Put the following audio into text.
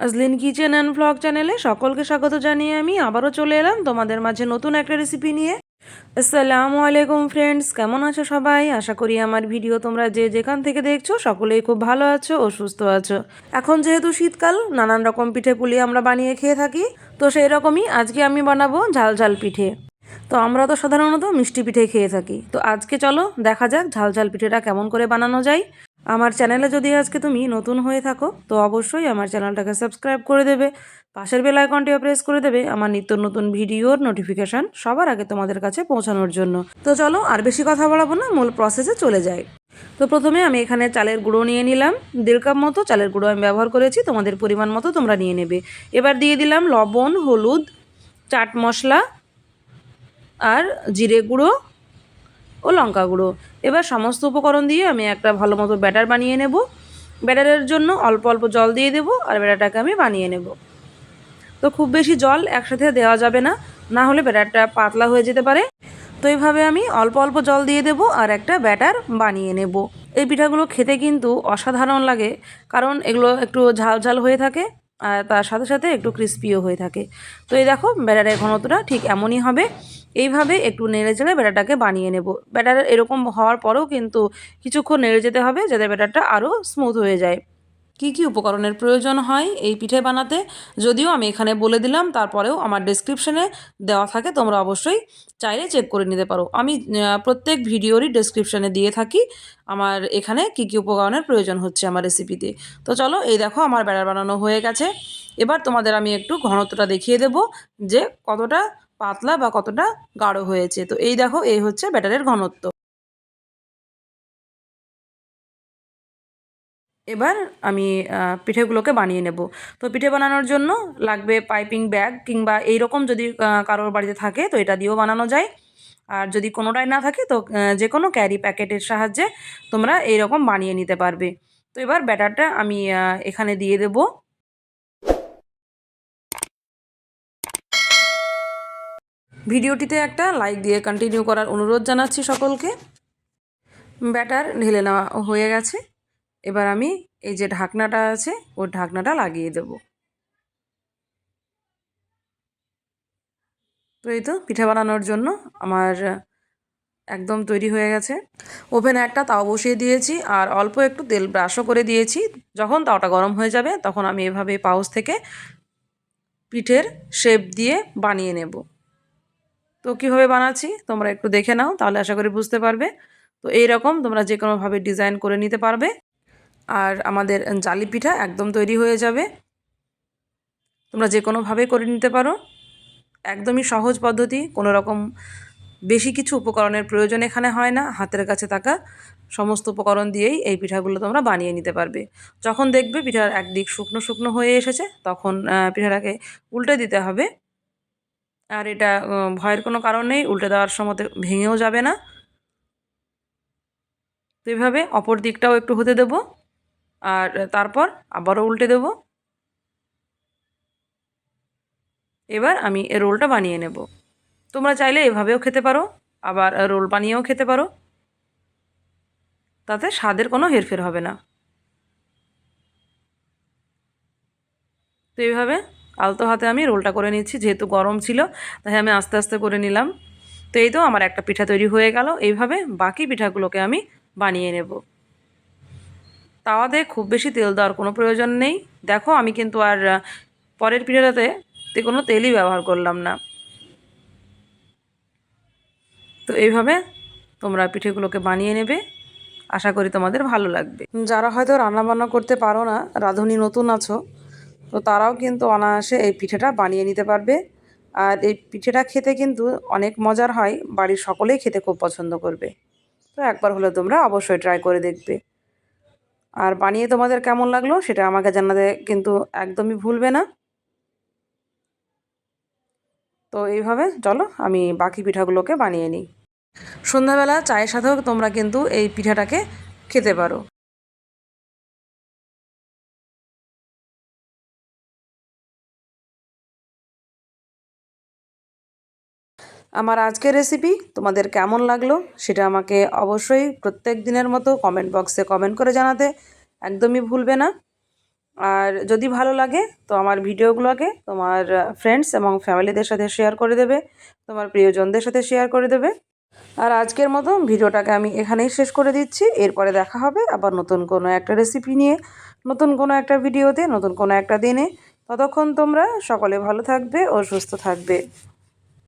Azlin kitchen and vlog চ্যানেলে সকলকে স্বাগত জানিয়ে আমি আবারও চলে এলাম তোমাদের মাঝে নতুন একটা রেসিপি নিয়ে। আসসালামু আলাইকুম ফ্রেন্ডস কেমন আছো সবাই? আশা করি আমার ভিডিও তোমরা যে যেখান থেকে দেখছ সকলেই খুব ভালো আছো ও সুস্থ আছো। এখন যেহেতু শীতকাল, নানান রকম পিঠে পুলি আমরা বানিয়ে খেয়ে থাকি, তো সেই রকমই আজকে আমি বানাবো ঝাল ঝাল পিঠে। তো আমরা তো সাধারণত মিষ্টি পিঠে খেয়ে থাকি। তো আজকে চলো দেখা যাক ঝাল ঝাল পিঠেটা কেমন করে বানানো যায়। আমার চ্যানেলে যদি আজকে তুমি নতুন হয়ে থাকো, তো অবশ্যই আমার চ্যানেলটাকে সাবস্ক্রাইব করে দেবে। পাশের বেল আইকনটিও প্রেস করে দেবে আমার নিত্য নতুন ভিডিওর নোটিফিকেশান সবার আগে তোমাদের কাছে পৌঁছানোর জন্য। তো চলো আর বেশি কথা বলাবো না, মূল প্রসেসে চলে যাই। তো প্রথমে আমি এখানে চালের গুঁড়ো নিয়ে নিলাম। দেড় কাপ মতো চালের গুঁড়ো আমি ব্যবহার করেছি, তোমাদের পরিমাণ মতো তোমরা নিয়ে নেবে। এবার দিয়ে দিলাম লবণ, হলুদ, চাট মশলা আর জিরে গুঁড়ো। ও লঙ্কা গুঁড়ো। এবার সমস্ত উপকরণ দিয়ে আমি একটা ভালো মতো ব্যাটার বানিয়ে নেব। ব্যাটারের জন্য অল্প অল্প জল দিয়ে দেবো আর ব্যাটারটাকে আমি বানিয়ে নেব। তো খুব বেশি জল একসাথে দেওয়া যাবে না না হলে ব্যাটারটা পাতলা হয়ে যেতে পারে। তো এইভাবে আমি অল্প অল্প জল দিয়ে দেবো আর একটা ব্যাটার বানিয়ে নেব। এই পিঠাগুলো খেতে কিন্তু অসাধারণ লাগে, কারণ এগুলো একটু ঝাল ঝাল হয়ে থাকে আর তার সাথে সাথে একটু ক্রিস্পিও হয়ে থাকে। তো এই দেখো ব্যাটারের ঘনত্বটা ঠিক এমনই হবে। এইভাবে একটু নেড়ে চেড়ে ব্যাটারটাকে বানিয়ে নেব। ব্যাটার এরকম হওয়ার পরেও কিন্তু কিছুক্ষণ নেড়ে যেতে হবে যাতে ব্যাটারটা আরও স্মুথ হয়ে যায়। কি কি উপকরণের প্রয়োজন হয় এই পিঠে বানাতে? যদিও আমি এখানে বলে দিলাম, তারপরেও আমার ডেসক্রিপশনে দেওয়া থাকে, তোমরা অবশ্যই চাইলে চেক করে নিতে পারো। আমি প্রত্যেক ভিডিওরই ডেসক্রিপশনে দিয়ে থাকি আমার এখানে কি কি উপকরণের প্রয়োজন হচ্ছে আমার রেসিপিতে তো চলো, এই দেখো আমার ব্যাটার বানানো হয়ে গেছে। এবার তোমাদের আমি একটু ঘনত্বটা দেখিয়ে দেব যে কতটা পাতলা বা কতটা গাঢ় হয়েছে। তো এই দেখো, এই হচ্ছে ব্যাটারের ঘনত্ব। এবার আমি পিঠেগুলোকে বানিয়ে নেব। তো পিঠে বানানোর জন্য লাগবে পাইপিং ব্যাগ কিংবা এই রকম যদি কারোর বাড়িতে থাকে, তো এটা দিয়েও বানানো যায়। আর যদি কোনোটাই না থাকে, তো যে কোনো ক্যারি প্যাকেটের সাহায্যে তোমরা এই রকম বানিয়ে নিতে পারবে। তো এবার ব্যাটারটা আমি এখানে দিয়ে দেব। ভিডিওটিতে একটা লাইক দিয়ে কন্টিনিউ করার অনুরোধ জানাচ্ছি সকলকে। ব্যাটার ঢেলে নেওয়া হয়ে গেছে। এবার আমি এই যে ঢাকনাটা আছে ওর ঢাকনাটা লাগিয়ে দেব। তো এই তো পিঠে বানানোর জন্য আমার একদম তৈরি হয়ে গেছে। ওভেনে একটা তাও বসিয়ে দিয়েছি আর অল্প একটু তেল ব্রাশও করে দিয়েছি। যখন তাওটা গরম হয়ে যাবে, তখন আমি এভাবে পাউচ থেকে পিঠের শেপ দিয়ে বানিয়ে নেব। তো কীভাবে বানাচ্ছি তোমরা একটু দেখে নাও, তাহলে আশা করি বুঝতে পারবে। তো এই রকম তোমরা যে কোনোভাবে ডিজাইন করে নিতে পারবে। আর আমাদের জালি পিঠা একদম তৈরি হয়ে যাবে। তোমরা যে কোনোভাবে করে নিতে পারো। একদমই সহজ পদ্ধতি কোনো রকম বেশি কিছু উপকরণের প্রয়োজন এখানে হয় না। হাতের কাছে থাকা সমস্ত উপকরণ দিয়েই এই পিঠাগুলো তোমরা বানিয়ে নিতে পারবে। যখন দেখবে পিঠার একদিক শুকনো শুকনো হয়ে এসেছে, তখন পিঠাটাকে উল্টে দিতে হবে। আর এটা ভয়ের কোনো কারণ নেই, উল্টে দেওয়ার সময় ভেঙেও যাবে না। তো এভাবে অপর দিকটাও একটু হতে দেবো, আর তারপর আবারও উল্টে দেব। এবার আমি এ রোলটা বানিয়ে নেব। তোমরা চাইলে এভাবেও খেতে পারো, আবার রোল বানিয়েও খেতে পারো। তাতে স্বাদের কোনো হেরফের হবে না। তো এইভাবে আলতো হাতে আমি রোলটা করে নিচ্ছি যেহেতু গরম ছিল, তাই আমি আস্তে আস্তে করে নিলাম। তো এই তো আমার একটা পিঠা তৈরি হয়ে গেল, এইভাবে বাকি পিঠাগুলোকে আমি বানিয়ে নেব। তাওয়াতে খুব বেশি তেল দেওয়ার কোনো প্রয়োজন নেই। দেখো, আমি কিন্তু আর পরের পিঠাটাতে তে কোনো তেলই ব্যবহার করলাম না। তো এইভাবে তোমরা পিঠেগুলোকে বানিয়ে নেবে, আশা করি তোমাদের ভালো লাগবে। যারা হয়তো রান্নাবান্না করতে পারো না, রাঁধুনি নতুন আছো তো তারাও কিন্তু অনায়াসে এই পিঠেটা বানিয়ে নিতে পারবে। আর এই পিঠেটা খেতে কিন্তু অনেক মজার হয়, বাড়ির সকলেই খেতে খুব পছন্দ করবে। তো একবার হলে তোমরা অবশ্যই ট্রাই করে দেখবে। আর বানিয়ে তোমাদের কেমন লাগল সেটা আমাকে জানাতে কিন্তু একদমই ভুলবে না। তো এইভাবে চলো আমি বাকি পিঠাগুলোকে বানিয়ে নিই। সন্ধ্যাবেলা চায়ের সাথেও তোমরা কিন্তু এই পিঠাটাকে খেতে পারো। আমার আজকের রেসিপি তোমাদের কেমন লাগল সেটা আমাকে অবশ্যই প্রত্যেক দিনের মতো কমেন্ট বক্সে কমেন্ট করে জানাতে একদমই ভুলবে না। আর যদি ভালো লাগে তো আমার ভিডিওগুলোকে তোমার ফ্রেন্ডস এবং ফ্যামিলিদের সাথে শেয়ার করে দেবে, তোমার প্রিয়জনদের সাথে শেয়ার করে দেবে। আর আজকের মতো ভিডিওটাকে আমি এখানেই শেষ করে দিচ্ছি। এরপরে দেখা হবে আবার নতুন কোনো একটা রেসিপি নিয়ে, নতুন কোনো একটা ভিডিওতে নতুন কোনো একটা দিনে। ততক্ষণ তোমরা সকলে ভালো থাকবে ও সুস্থ থাকবে।